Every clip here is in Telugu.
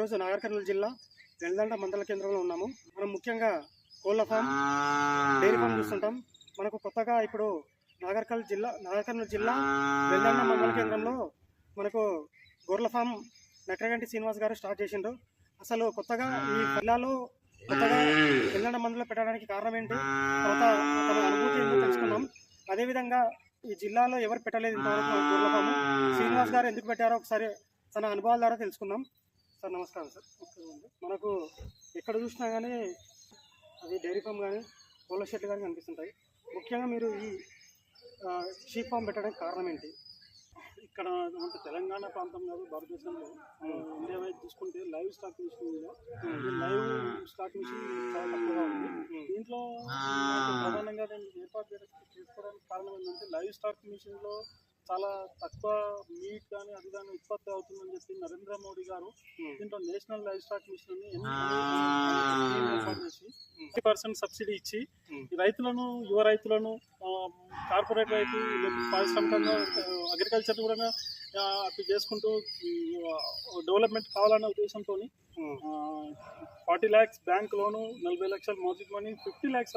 ఈరోజు నాగర్ కర్నూలు జిల్లా వెల్దండ మండల కేంద్రంలో ఉన్నాము. మనం ముఖ్యంగా కోళ్ళ ఫామ్ డైరీ ఫామ్ చూస్తుంటాం. మనకు కొత్తగా ఇప్పుడు నాగర్ కర్నూలు జిల్లా నాగర్ కర్నూలు జిల్లా వెల్దండ మండల కేంద్రంలో మనకు గొర్రెల ఫామ్ నక్రగంటి శ్రీనివాస్ గారు స్టార్ట్ చేసిండ్రు. అసలు కొత్తగా ఈ జిల్లాలో కొత్తగా వెల్దండ మండలం పెట్టడానికి కారణం ఏంటి? తర్వాత అనుభూతి ఏంటో తెలుసుకున్నాం అదేవిధంగా ఈ జిల్లాలో ఎవరు పెట్టలేదు ఇంతవరకు గొర్రెల ఫామ్? శ్రీనివాస్ గారు ఎందుకు పెట్టారో ఒకసారి తన అనుభవాల ద్వారా తెలుసుకుందాం. సార్ నమస్కారం సార్. మనకు ఎక్కడ చూసినా కానీ అది డైరీ ఫామ్ కానీ కోళ్ళ షెడ్లు కానీ కనిపిస్తుంటాయి. ముఖ్యంగా మీరు ఈ షీప్ ఫామ్ పెట్టడానికి కారణం ఏంటి? ఇక్కడ అంటే తెలంగాణ ప్రాంతం కాదు భారతదేశంలో ఇండియా వైపు చూసుకుంటే livestock mission livestock mission చాలా తక్కువగా ఉంది. దీంట్లో ప్రధానంగా నేను ఏర్పాటు చేసుకోవడానికి కారణం ఏంటంటే లైవ్ స్టాక్ మిషన్లో చాలా తక్కువ మీట్ కానీ అది కానీ ఉత్పత్తి అవుతుందని చెప్పి నరేంద్ర మోడీ గారు దీంట్లో national livestock mission fifty percent subsidy ఇచ్చి ఈ రైతులను యువ రైతులను కార్పొరేట్ రైతు పారిశ్రామికంగా అగ్రికల్చర్ కూడా ఆ, అటు చేసుకుంటూ డెవలప్మెంట్ కావాలన్న ఉద్దేశంతో ఫార్టీ ల్యాక్స్ బ్యాంక్ లోను నలభై లక్షల margin money fifty lakhs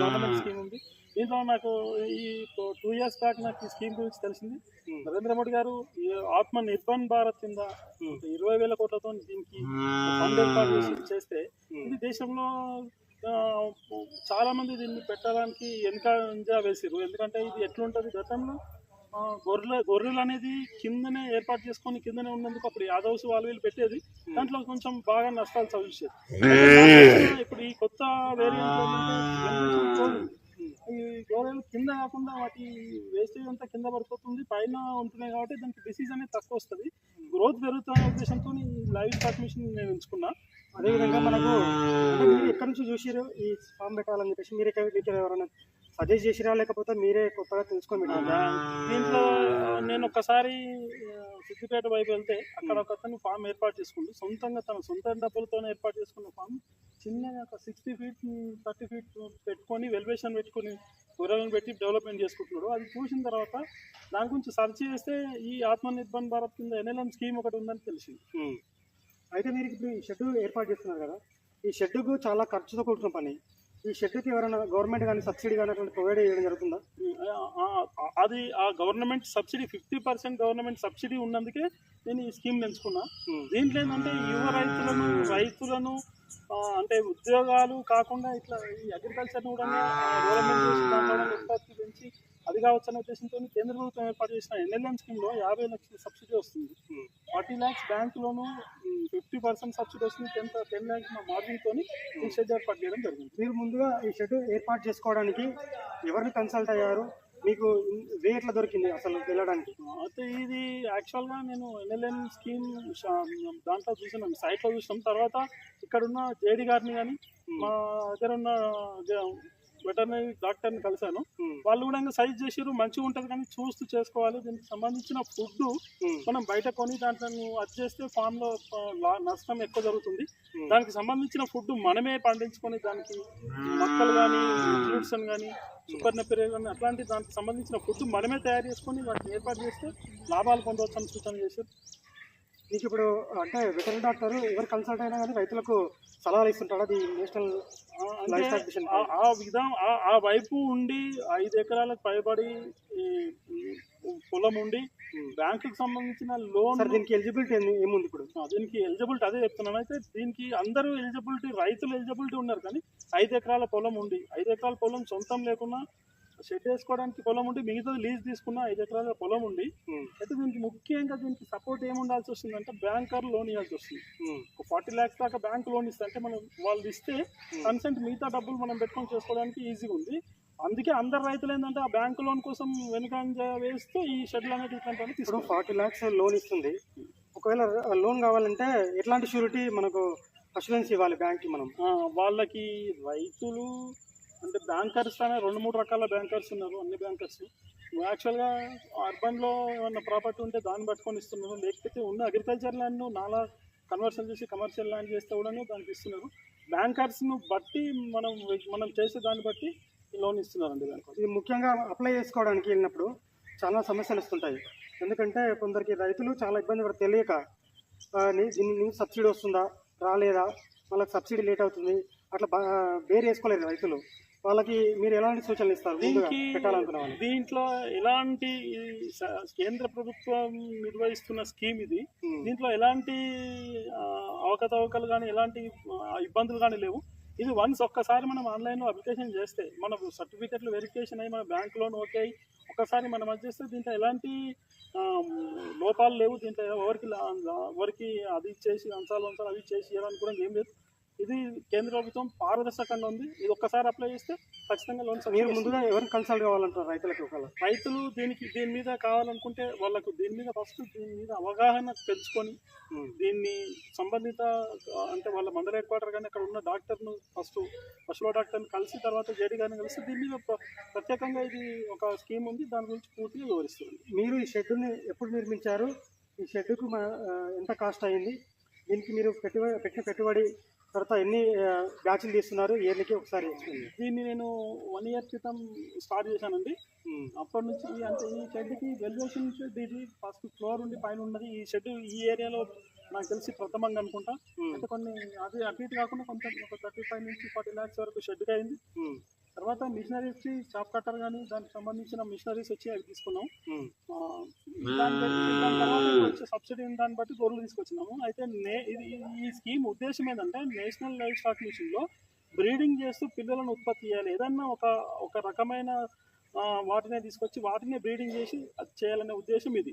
government scheme ఉంది. దీంట్లో నాకు ఈ టూ ఇయర్స్ బ్యాక్ నాకు ఈ స్కీమ్ గురించి తెలిసింది. నరేంద్ర మోడీ గారు ఆత్మ నిర్భన్ భారత్ కింద ఇరవై వేల కోట్లతో దీనికి ఫండ్ ఏర్పాటు చేసి చేస్తే ఇది దేశంలో చాలా మంది దీన్ని పెట్టడానికి వెనక వేసారు ఎందుకంటే ఇది ఎట్లుంటుంది గతంలో? గొర్రెల గొర్రెలు అనేది కిందనే ఏర్పాటు చేసుకొని కిందనే ఉన్నందుకు అప్పుడు యాదవ్స్ వాళ్ళు వీళ్ళు పెట్టేది. దాంట్లో కొంచెం బాగా నష్టాలు చదివించేది ఇప్పుడు ఈ కొత్త వేరియంట్ ఈ గొర్రెలు కింద కాకుండా వాటి వేస్టేజ్ అంతా కింద పడిపోతుంది. పైన ఉంటున్నాయి కాబట్టి దానికి డిసీజ్ అనేది తక్కువ వస్తుంది. గ్రోత్ పెరుగుతున్న ఉద్దేశంతో ఈ లైవ్ స్టాక్ మిషన్ నేను ఎంచుకున్నా. అదేవిధంగా మనకు ఎక్కడి నుంచి చూసిరు ఈ ఫామ్ పెట్టాలని చెప్పేసి మీరు ఎక్కడ ఎవరైనా సజెస్ట్ చేసిరా లేకపోతే మీరే కొత్తగా తెలుసుకొని పెట్టారా దీంట్లో నేను ఒకసారి సిద్దిపేట వైపు వెళ్తే అక్కడ ఒక అతను ఫామ్ ఏర్పాటు చేసుకుంటూ సొంతంగా తన సొంత డబ్బులతో ఏర్పాటు చేసుకున్న ఫామ్. చిన్నగా ఒక సిక్స్టీ ఫీట్ థర్టీ ఫీట్ పెట్టుకొని వెల్వేషన్ పెట్టుకొని గొర్రెలను పెట్టి డెవలప్మెంట్ చేసుకుంటున్నాడు. అది చూసిన తర్వాత దాని గురించి సెర్చ్ చేస్తే ఈ ఆత్మనిర్భర్ భారత్ కింద ఎన్ఎల్ఎం స్కీమ్ ఒకటి ఉందని తెలిసింది. అయితే మీరు ఇప్పుడు ఈ షెడ్ ఏర్పాటు చేస్తున్నారు కదా. ఈ షెడ్కు చాలా ఖర్చుతో కూడుకున్న పని. ఈ షెడ్కి ఎవరైనా గవర్నమెంట్ కానీ సబ్సిడీ కానీ అటువంటి ప్రొవైడ్ చేయడం జరుగుతుందా? అది ఆ government subsidy fifty percent government subsidy ఉన్నందుకే నేను ఈ స్కీమ్ ఎంచుకున్నా దీంట్లో ఏంటంటే యువ రైతులను రైతులను అంటే ఉద్యోగాలు కాకుండా ఇట్లా ఈ అగ్రికల్చర్ని కూడా డెవలప్మెంట్ చేసి దాంట్లో కూడా ఉత్పత్తి పెంచి అది కావచ్చు అనే ఉద్దేశంతో కేంద్ర ప్రభుత్వం ఏర్పాటు చేసిన ఎన్ఎల్ఎం స్కీమ్లో యాభై లక్షల సబ్సిడీ వస్తుంది. Forty lakhs bank loan fifty percent subsidy వస్తుంది టెన్ టెన్ ల్యాక్స్ మా మార్జిన్తో ఈ షెడ్ ఏర్పాటు చేయడం జరిగింది. మీరు ముందుగా ఈ షెడ్ ఏర్పాటు చేసుకోవడానికి ఎవరిని కన్సల్ట్ అయ్యారు? మీకు వే ఎట్లా దొరికింది అసలు వెళ్ళడానికి? అయితే ఇది యాక్చువల్గా నేను ఎన్ఎల్ఎన్ స్కీమ్ దాంట్లో చూసినాం సైట్లో చూసినాం. తర్వాత ఇక్కడున్న జేడి గారిని కానీ మా దగ్గర ఉన్న వెటర్నరీ డాక్టర్ని కలిశాను. వాళ్ళు కూడా సైజ్ చేసారు మంచిగా ఉంటుంది కానీ చూస్తూ చేసుకోవాలి. దీనికి సంబంధించిన ఫుడ్ మనం బయట కొని దాంట్లో అది చేస్తే ఫామ్లో నష్టం ఎక్కువ జరుగుతుంది. దానికి సంబంధించిన ఫుడ్ మనమే పండించుకొని దానికి మొక్కలు కానీ ఫ్రూట్స్ కానీ సూపర్ నెప్పరి కానీ అట్లాంటి దానికి సంబంధించిన ఫుడ్ మనమే తయారు చేసుకొని వాటిని ఏర్పాటు చేస్తే లాభాలు పొందవచ్చు అని సూచన చేశారు. మీకు ఇప్పుడు అంటే వెటరీ డాక్టర్ ఎవరు కన్సల్ట్ అయినా కానీ రైతులకు సలహాలు ఇస్తుంటాడు? అది నేషనల్ ఆ, లైఫ్ అంటే స్టాక్ మిషన్ ఆ- విధం ఆ- వైపు ఉండి ఐదు ఎకరాలకు పైబడి పొలం ఉండి బ్యాంకుకి సంబంధించిన లోన్ దీనికి ఎలిజిబిలిటీ ఏముంది ఇప్పుడు? దీనికి ఎలిజిబిలిటీ అదే చెప్తున్నాను. అయితే దీనికి అందరూ ఎలిజిబిలిటీ రైతులు ఎలిజిబిలిటీ ఉన్నారు కానీ ఐదు ఎకరాల పొలం ఉంది ఐదు ఎకరాల పొలం సొంతం లేకున్నా షెడ్ వేసుకోవడానికి పొలం ఉండి మిగతాది లీజ్ తీసుకున్న ఐదు ఎకరాల పొలం ఉంది. అయితే దీనికి ముఖ్యంగా దీనికి సపోర్ట్ ఏమి ఉండాల్సి వస్తుందంటే బ్యాంకర్ లోన్ ఇవ్వాల్సి వస్తుంది. ఒక ఫార్టీ ల్యాక్స్ దాకా బ్యాంక్ లోన్ ఇస్తే అంటే మనం వాళ్ళు ఇస్తే కన్సెంట్ మిగతా డబ్బులు మనం పెట్టుకొని చేసుకోవడానికి ఈజీగా ఉంది. అందుకే అందరు రైతులు ఏంటంటే ఆ బ్యాంక్ లోన్ కోసం వెనుకంజ వేస్తూ ఈ షెడ్లు అనేవి ఇట్లాంటివన్నీ ఫార్టీ ల్యాక్స్ లోన్ ఇస్తుంది. ఒకవేళ లోన్ కావాలంటే ఎట్లాంటి షూరిటీ మనకు అష్యూరెన్స్ ఇవ్వాలి బ్యాంక్కి మనం? వాళ్ళకి రైతులు అంటే బ్యాంకర్స్ అనే రెండు మూడు రకాల బ్యాంకర్స్ ఉన్నారు అన్ని బ్యాంకర్స్ యాక్చువల్గా అర్బన్లో ఏమన్నా ప్రాపర్టీ ఉంటే దాన్ని పట్టుకొని ఇస్తున్నారు. లేకపోతే ఉన్న అగ్రికల్చర్ ల్యాండ్ నాలా కన్వర్షన్ చేసి కమర్షియల్ ల్యాండ్ చేస్తే కూడా దానికి ఇస్తున్నారు. బ్యాంకర్స్ను బట్టి మనం మనం చేసే దాన్ని బట్టి లోన్ ఇస్తున్నారండి బ్యాంకర్స్ ఇది ముఖ్యంగా అప్లై చేసుకోవడానికి వెళ్ళినప్పుడు చాలా సమస్యలు వస్తుంటాయి. ఎందుకంటే కొందరికి రైతులు చాలా ఇబ్బంది పడి తెలియక ఆ, దీని సబ్సిడీ వస్తుందా? రాలేదా? వాళ్ళకి సబ్సిడీ లేట్ అవుతుంది. అట్లా బేర్ వేసుకోలేరు రైతులు. వాళ్ళకి మీరు ఎలాంటి సూచనలు ఇస్తారు దీనికి దీంట్లో ఎలాంటి కేంద్ర ప్రభుత్వం నిర్వహిస్తున్న స్కీమ్ ఇది. దీంట్లో ఎలాంటి అవకతవకలు కానీ ఎలాంటి ఇబ్బందులు కానీ లేవు. ఇది వన్స్ ఒక్కసారి మనం ఆన్లైన్లో అప్లికేషన్ చేస్తే మన సర్టిఫికెట్లు వెరిఫికేషన్ అయ్యి మన బ్యాంక్ లోన్ ఓకే అయ్యి ఒక్కసారి మనం అది చేస్తే దీంట్లో ఎలాంటి లోపాలు లేవు. దీంట్లో ఎవరికి ఎవరికి అది ఇచ్చేసి అంశాలు అంశాలు అవి ఇచ్చేసి ఇవ్వడానికి కూడా ఏం లేదు. ఇది కేంద్ర ప్రభుత్వం పారదర్శకంగా ఉంది. ఇది ఒక్కసారి అప్లై చేస్తే ఖచ్చితంగా లోన్ మీరు ముందుగా ఎవరిని కన్సల్ట్ కావాలంటారు రైతులకు ఒకవేళ? రైతులు దీనికి దీని మీద కావాలనుకుంటే వాళ్ళకు దీని మీద ఫస్ట్ దీని మీద అవగాహన పెంచుకొని దీన్ని సంబంధిత అంటే వాళ్ళ మండల హెడ్ క్వార్టర్ కానీ అక్కడ ఉన్న డాక్టర్ను ఫస్ట్ పశువుల డాక్టర్ని కలిసి తర్వాత జేడీ గారిని కలిసి దీని మీద ప్ర- ప్రత్యేకంగా ఇది ఒక స్కీమ్ ఉంది. దాని గురించి పూర్తిగా వివరిస్తుంది. మీరు ఈ షెడ్ని ఎప్పుడు నిర్మించారు? ఈ షెడ్కు ఎంత కాస్ట్ అయింది? దీనికి మీరు పెట్టుబడి పెట్టిన పెట్టుబడి తర్వాత ఎన్ని బ్యాచ్లు తీస్తున్నారు ఇయర్లీకి ఒకసారి. దీన్ని నేను వన్ ఇయర్ క్రితం స్టార్ట్ చేశానండి. అప్పటి నుంచి అంటే ఈ షెడ్కి వెల్యుయేషన్ ఇది ఫస్ట్ ఫ్లోర్ ఉండి పైన ఉన్నది ఈ షెడ్ ఈ ఏరియాలో నాకు తెలిసి ప్రథమంగా అనుకుంటా. అంటే కొన్ని అది అటు ఇటు కాకుండా కొంత ఒక థర్టీ ఫైవ్ నుంచి ఫార్టీ ల్యాక్స్ వరకు షెడ్కి అయింది. తర్వాత మిషనరీస్ చాప్ కట్టర్ కానీ దానికి సంబంధించిన మిషనరీస్ వచ్చి అవి తీసుకున్నాం. సబ్సిడీ దాన్ని బట్టి గొర్రెలు తీసుకొచ్చినాము. అయితే నే ఇది ఈ స్కీమ్ ఉద్దేశం ఏంటంటే నేషనల్ లైఫ్ స్టాక్ మిషన్లో బ్రీడింగ్ చేస్తూ పిల్లలను ఉత్పత్తి చేయాలి. ఏదన్నా ఒక ఒక రకమైన వాటినే తీసుకొచ్చి వాటినే బ్రీడింగ్ చేసి అది చేయాలనే ఉద్దేశం ఇది.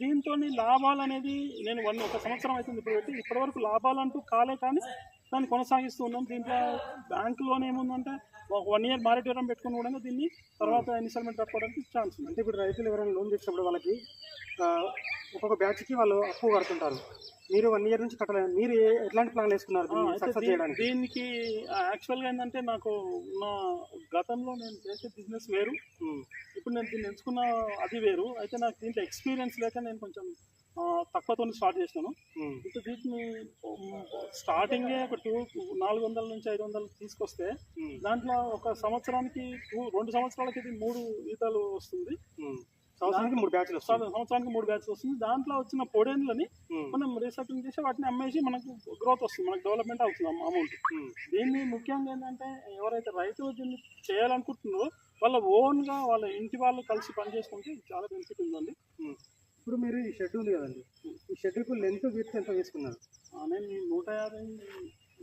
దీంతో లాభాలు అనేది నేను వన్ ఒక సంవత్సరం అవుతుంది ఇప్పుడు పెట్టి ఇప్పటివరకు లాభాలు అంటూ కాలే కానీ దాన్ని కొనసాగిస్తూ ఉన్నాం. దీంట్లో బ్యాంక్ లోన్ ఏముందంటే ఒక వన్ ఇయర్ మారిటోరియం పెట్టుకుని కూడా దీన్ని తర్వాత ఇన్స్టాల్మెంట్ కట్టుకోవడానికి ఛాన్స్ ఉంది. అంటే ఇప్పుడు రైతులు ఎవరైనా లోన్ తీసుకున్నప్పుడు వాళ్ళకి ఒక్కొక్క బ్యాచ్కి వాళ్ళు అప్పు కడుతుంటారు. మీరు వన్ ఇయర్ నుంచి కట్టలేదు? మీరు ఎట్లాంటి ప్లాన్ వేసుకున్నారు దీనికి యాక్చువల్గా ఏంటంటే నాకు నా గతంలో నేను చేసే బిజినెస్ వేరు. ఇప్పుడు నేను దీన్ని ఎంచుకున్న అది వేరు. అయితే నాకు దీంట్లో ఎక్స్పీరియన్స్ లేక నేను కొంచెం తక్కువతో స్టార్ట్ చేసినాను ఇప్పుడు వీటిని స్టార్టింగే ఒక టూ నాలుగు వందల నుంచి ఐదు వందలు తీసుకొస్తే దాంట్లో ఒక సంవత్సరానికి టూ- రెండు సంవత్సరాలకి ఇది మూడు ఈతలు వస్తుంది. సంవత్సరానికి మూడు బ్యాచ్లు సంవత్సరానికి మూడు బ్యాచ్లు వస్తుంది. దాంట్లో వచ్చిన పొడేన్లని మనం రీసెర్చింగ్ చేసి వాటిని అమ్మేసి మనకు గ్రోత్ వస్తుంది. మనకు డెవలప్మెంట్ అవుతుంది అమౌంట్ దీన్ని ముఖ్యంగా ఏంటంటే ఎవరైతే రైతులు దీన్ని చేయాలనుకుంటున్నారో వాళ్ళ ఓన్గా వాళ్ళ ఇంటి వాళ్ళు కలిసి పనిచేసుకుంటే చాలా బెనిఫిట్ ఉందండి. ఇప్పుడు మీరు ఈ షెడ్ ఉంది కదండి. ఈ షెడ్కు లెంత్ విత్ ఎంత తీసుకున్నారు నేను నూట యాభై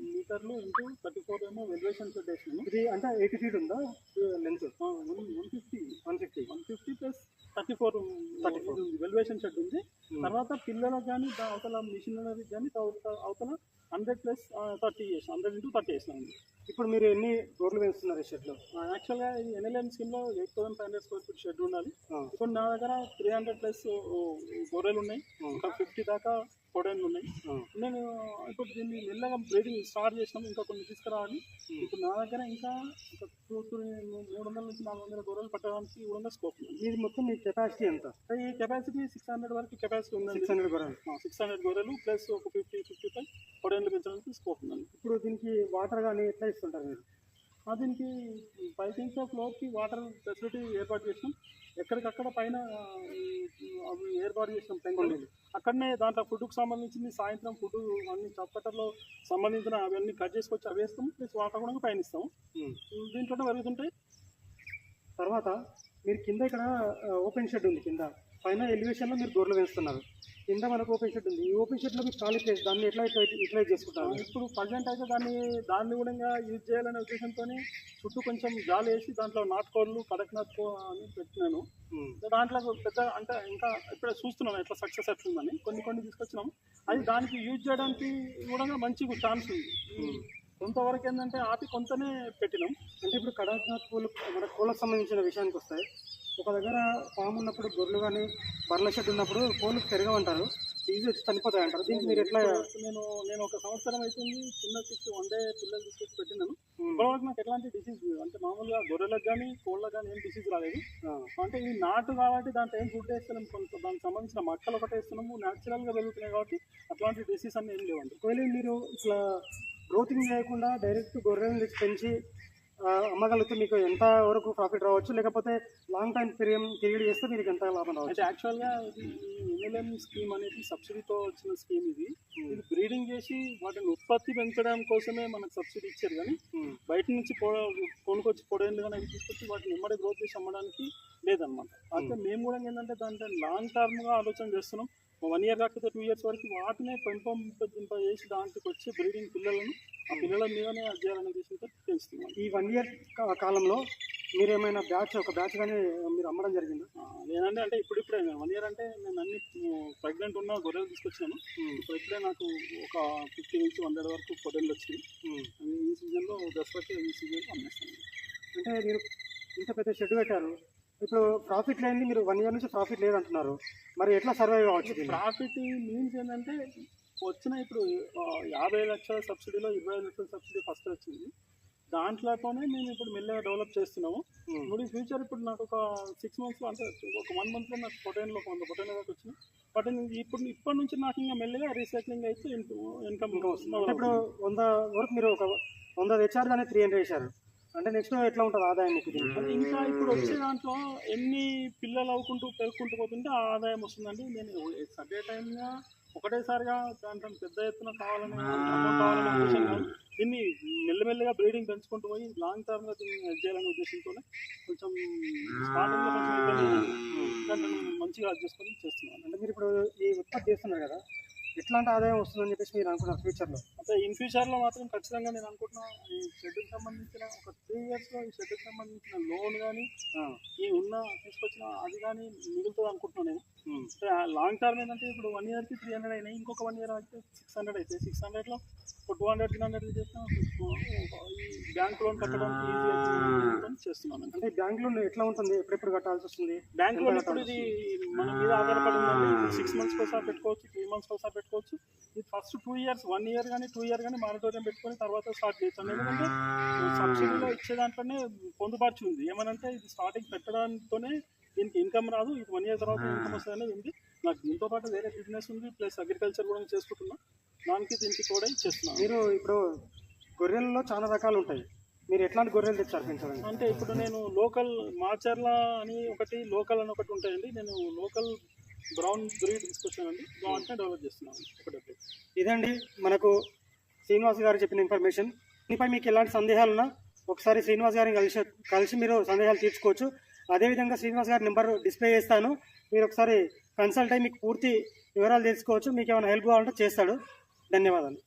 మీటర్లు ఇంటూ థర్టీ ఫోర్ ఏమో వెల్యుయేషన్ షెడ్ వేసినాను ఇది అంటే ఎయిటీ ఫీట్ ఉందా? Length one fifty one fifty one fifty plus thirty four 34. Valuation shed ఉంది. తర్వాత పిల్లలకు కానీ అవతల మిషనరీ కానీ అవతల హండ్రెడ్ ప్లస్ థర్టీ చేసాం హండ్రెడ్ ఇంటూ థర్టీ చేసినాం ఇప్పుడు మీరు ఎన్ని గొర్రెలు పెంచుతున్నారు ఈ షెడ్లో? యాక్చువల్గా ఈ ఎన్ఎల్ఎం స్కీమ్లో eight thousand five hundred square feet shed ఉండాలి. ఇప్పుడు నా దగ్గర త్రీ హండ్రెడ్ ప్లస్ గొర్రెలు ఉన్నాయి. ఇంకా ఫిఫ్టీ దాకా పొడేళ్ళు ఉన్నాయి. నేను ఇప్పుడు దీన్ని మెల్లగా బ్రీడింగ్ స్టార్ట్ చేసినాం ఇంకా కొన్ని తీసుకురావాలి. ఇప్పుడు నా దగ్గర ఇంకా టూ త్రీ మూడు వందల నుంచి నాలుగు వందల గొర్రెలు పట్టడానికి కూడా స్కోప్ ఉంది. ఇది మొత్తం మీ కెపాసిటీ ఎంత? ఈ కెపాసిటీ సిక్స్ హండ్రెడ్ వరకు కెపాసిటీ ఉందండి. సిక్స్ హండ్రెడ్ గొర్రెలు. సిక్స్ హండ్రెడ్ గొర్రెలు ప్లస్ ఒక ఫిఫ్టీ ఫిఫ్టీ ఫైవ్ పొడేళ్ళు పెంచడానికి స్కోప్ ఉందండి. ఇప్పుడు దీనికి వాటర్ కానీ ఎట్లా ఇస్తుంటారు మీరు? దీనికి పైపింగ్ ఫ్లోర్కి వాటర్ ఫెసిలిటీ ఏర్పాటు చేసినాం. ఎక్కడికక్కడ పైన అవి ఏర్పాటు చేసినాం టెంకులు అక్కడనే దాంట్లో ఫుడ్కి సంబంధించింది సాయంత్రం ఫుడ్ అన్ని చప్పటర్లో సంబంధించిన అవన్నీ కట్ చేసుకొచ్చి అవి వేస్తాం ప్లస్ వాటర్ కూడా ఉమ్. దీంట్లోనే పెరుగుతుంటాయి తర్వాత మీరు కింద ఇక్కడ ఓపెన్ షెడ్ ఉంది కింద. పైన ఎలివేషన్లో మీరు గొర్రెలు పెంచుతున్నారు కింద మనకు ఓపెన్ షెడ్ ఉంది. ఈ ఓపెన్ షెడ్లో మీకు ఖాళీ ప్లేస్ దాన్ని ఎట్లా యూటిలైజ్ చేసుకుంటారు? ఇప్పుడు ప్రజెంట్ అయితే దాన్ని దాన్ని కూడా యూజ్ చేయాలనే ఉద్దేశంతో చుట్టూ కొంచెం జాలి వేసి దాంట్లో నాటుకోళ్ళు కడక్నాథ్ అని పెట్టినాను. దాంట్లో పెద్ద అంటే ఇంకా ఇప్పుడే చూస్తున్నాం ఎట్లా సక్సెస్ అవుతుందని కొన్ని కొన్ని తీసుకొచ్చినాం. అది దానికి యూజ్ చేయడానికి కూడా మంచి ఛాన్స్ ఉంది. కొంతవరకు ఏంటంటే ఆపి కొంతనే పెట్టినాం. అంటే ఇప్పుడు కడాక్నాథ్ పూలు మన కోళ్ళకు సంబంధించిన విషయానికి వస్తాయి ఒక దగ్గర ఫామ్ ఉన్నప్పుడు గొర్రెలు కానీ బర్రెల షెడ్ ఉన్నప్పుడు కోళ్ళు పెరగమంటారు. ఈజీ వచ్చి చనిపోతాయి అంటారు. దీనికి మీరు ఎట్లా నేను నేను ఒక సంవత్సరం అవుతుంది చిన్న సిక్స్ వన్ డే పిల్లలు తీసుకొచ్చి పెట్టినాను. ఇప్పటివరకు నాకు ఎట్లాంటి డిసీజ్ అంటే మామూలుగా గొర్రెలకు కానీ కోళ్ళకు కానీ ఏం డిసీజ్ రాలేదు. అంటే ఇది నాటు కాబట్టి దాంట్లో ఏం ఫుడ్ వేస్తున్నాం? కొంత దానికి సంబంధించిన మక్కలు ఒకటి వేస్తున్నాము. న్యాచురల్గా పెరుగుతున్నాయి కాబట్టి అట్లాంటి డిసీజ్ అన్ని ఏం లేవండి. ఒకవేళ మీరు ఇట్లా గ్రోతింగ్ చేయకుండా డైరెక్ట్ గొర్రెలను పెంచి అమ్మగలిగితే మీకు ఎంత వరకు ప్రాఫిట్ రావచ్చు? లేకపోతే లాంగ్ టైం పీరియడ్ పీరియడ్ చేస్తే మీకు ఎంత లాభం రావచ్చు? అయితే యాక్చువల్గా ఇది ఎన్ఎల్ఎం స్కీమ్ అనేది సబ్సిడీతో వచ్చిన స్కీమ్ ఇది. ఇది బ్రీడింగ్ చేసి వాటిని ఉత్పత్తి పెంచడం కోసమే మనకు సబ్సిడీ ఇచ్చారు కానీ ఉమ్. బయట నుంచి పొడ కొనుకొచ్చి పొడేళ్ళు కానీ తీసుకొచ్చి వాటిని ఎమ్మడి గ్రోత్ చేసి అమ్మడానికి లేదనమాట అయితే మేము కూడా ఏంటంటే దాంట్లో లాంగ్ టర్మ్గా ఆలోచన చేస్తున్నాం. వన్ ఇయర్ కాకపోతే టూ ఇయర్స్ వరకు వాటినే పెంపం పెంప చేసి దాంట్లోకి వచ్చి బ్రీడింగ్ పిల్లలను ఆ పిల్లల మీదనే చేయాలనే ఉద్దేశంతో పెంచుతున్నాం. ఈ వన్ ఇయర్ కాలంలో మీరు ఏమైనా బ్యాచ్ ఒక బ్యాచ్ కానీ మీరు అమ్మడం జరిగిందా? నేనంటే అంటే ఇప్పుడు ఇప్పుడే వన్ ఇయర్ అంటే నేను అన్ని ప్రెగ్నెంట్ ఉన్న గొర్రెలు తీసుకొచ్చాను ఇప్పుడు ఇప్పుడే నాకు ఒక ఫిఫ్టీ నుంచి హండ్రెడ్ వరకు గొర్రెలు వచ్చినాయి. ఈ సీజన్లో దసరాకి ఈ సీజన్లో అమ్మేస్తాను. అంటే మీరు ఇంత పెద్ద షెడ్ పెట్టారు ఇప్పుడు ప్రాఫిట్ లేని మీరు వన్ ఇయర్ నుంచి ప్రాఫిట్ లేదంటున్నారు. మరి ఎట్లా సర్వైవ్ కావచ్చు? ప్రాఫిట్ మీన్స్ ఏంటంటే వచ్చిన ఇప్పుడు యాభై లక్షల సబ్సిడీలో ఇరవై లక్షల సబ్సిడీ ఫస్ట్ వచ్చింది. దాంట్లోనే మేము ఇప్పుడు మెల్లగా డెవలప్ చేస్తున్నాము. ఉమ్. ఇప్పుడు ఫ్యూచర్ ఇప్పుడు నాకు ఒక సిక్స్ మంత్స్లో అంటే ఒక వన్ మంత్లో నాకు పొటైన్లో ఒక వంద పొటైన్ దాకా వచ్చింది. బట్ ఇప్పుడు ఇప్పటి నుంచి నాకు ఇంకా మెల్లగా రీసైక్లింగ్ అయితే ఇన్కమ్ ఇంకా వస్తుంది. ఇప్పుడు వంద వరకు మీరు ఒక వంద తెచ్చారు దాన్ని త్రీ హండ్రెడ్ వేశారు. అంటే నెక్స్ట్ ఎట్లా ఉంటుంది ఆదాయం ఇంకా ఇప్పుడు వచ్చే దాంట్లో ఎన్ని పిల్లలు అవ్వుకుంటూ పెరుగుకుంటూ పోతుంటే ఆ ఆదాయం వస్తుందండి. నేను సర్డే టైంగా ఒకటేసారిగా దాంట్లో పెద్ద ఎత్తున కావాలని దీన్ని మెల్లమెల్లగా బ్రీడింగ్ పెంచుకుంటూ పోయి లాంగ్ దీన్ని హెల్ప్ చేయాలనే ఉద్దేశంతోనే కొంచెం స్టార్టింగ్లో కొంచెం మంచిగా చేసుకొని చేస్తున్నాను. అంటే మీరు ఇప్పుడు ఈ ఉత్పత్తి చేస్తున్నారు కదా ఎట్లాంటి ఆదాయం వస్తుందని చెప్పేసి మీరు అనుకున్నారు ఫ్యూచర్లో అయితే ఇన్ ఫ్యూచర్లో మాత్రం ఖచ్చితంగా నేను అనుకుంటున్నా ఈ షెడ్యూల్ సంబంధించిన ఒక త్రీ ఇయర్స్లో ఈ షెడ్యూల్ సంబంధించిన లోన్ కానీ ఈ ఉన్న తీసుకొచ్చిన అది కానీ మిగులుతుంది అనుకుంటున్నాను నేను. అంటే లాంగ్ టర్మ్ ఏంటంటే ఇప్పుడు వన్ ఇయర్కి త్రీ హండ్రెడ్ అయినాయి ఇంకొక వన్ ఇయర్ అయితే సిక్స్ హండ్రెడ్ అయితే. సిక్స్ హండ్రెడ్లో ఒక టూ హండ్రెడ్ త్రీ హండ్రెడ్ చేసిన బ్యాంక్ లోన్ కట్టడానికి చేస్తున్నాను అంటే బ్యాంక్ లోన్ ఎట్లా ఉంటుంది? ఎప్పుడెప్పుడు కట్టాల్సి వస్తుంది? బ్యాంక్ లోన్ ఇప్పుడు ఇది మన మీద ఆధారపడి సిక్స్ మంత్స్కి ఒకసారి పెట్టుకోవచ్చు త్రీ మంత్స్కి ఒకసారి పెట్టుకోవచ్చు. ఇది first two years one year కానీ టూ ఇయర్ కానీ మానిటోరియం పెట్టుకొని తర్వాత స్టార్ట్ చేయొచ్చు. ఎందుకంటే సబ్సిడీలో ఇచ్చే దాంట్లోనే పొందుపరిచి ఉంది. ఏమనంటే ఇది స్టార్టింగ్ పెట్టడంతోనే దీనికి ఇన్కమ్ రాదు. ఇది వన్ ఇయర్ తర్వాత ఇన్కమ్ వస్తుంది అనేది ఉంది. నాకు దీంతో పాటు వేరే బిజినెస్ ఉంది. ప్లస్ అగ్రికల్చర్ కూడా చేసుకుంటున్నా. దానికి దీనికి కూడా చేస్తున్నాను మీరు ఇప్పుడు గొర్రెలలో చాలా రకాలు ఉంటాయి. మీరు ఎట్లాంటి గొర్రెలు తెచ్చారు పెంచడానికి అంటే ఇప్పుడు నేను లోకల్ మాచర్ల అని ఒకటి లోకల్ అని ఒకటి ఉంటాయండి. నేను లోకల్ బ్రౌన్ బ్రీడ్ తీసుకొచ్చానండి దాంట్లో డెవలప్ చేస్తున్నాను. ఒకటి ఇదండి మనకు శ్రీనివాస్ గారు చెప్పిన ఇన్ఫర్మేషన్. దీనిపై మీకు ఎలాంటి సందేహాలు ఉన్నా ఒకసారి శ్రీనివాస్ గారిని కలిసి కలిసి మీరు సందేహాలు తీర్చుకోవచ్చు. అదేవిధంగా శ్రీనివాస్ గారి నెంబర్ డిస్ప్లే చేస్తాను. మీరు ఒకసారి కన్సల్ట్ అయ్యి మీకు పూర్తి వివరాలు తెలుసుకోవచ్చు. మీకు ఏమైనా హెల్ప్ కావాలంటే చేస్తాడు. ధన్యవాదాలు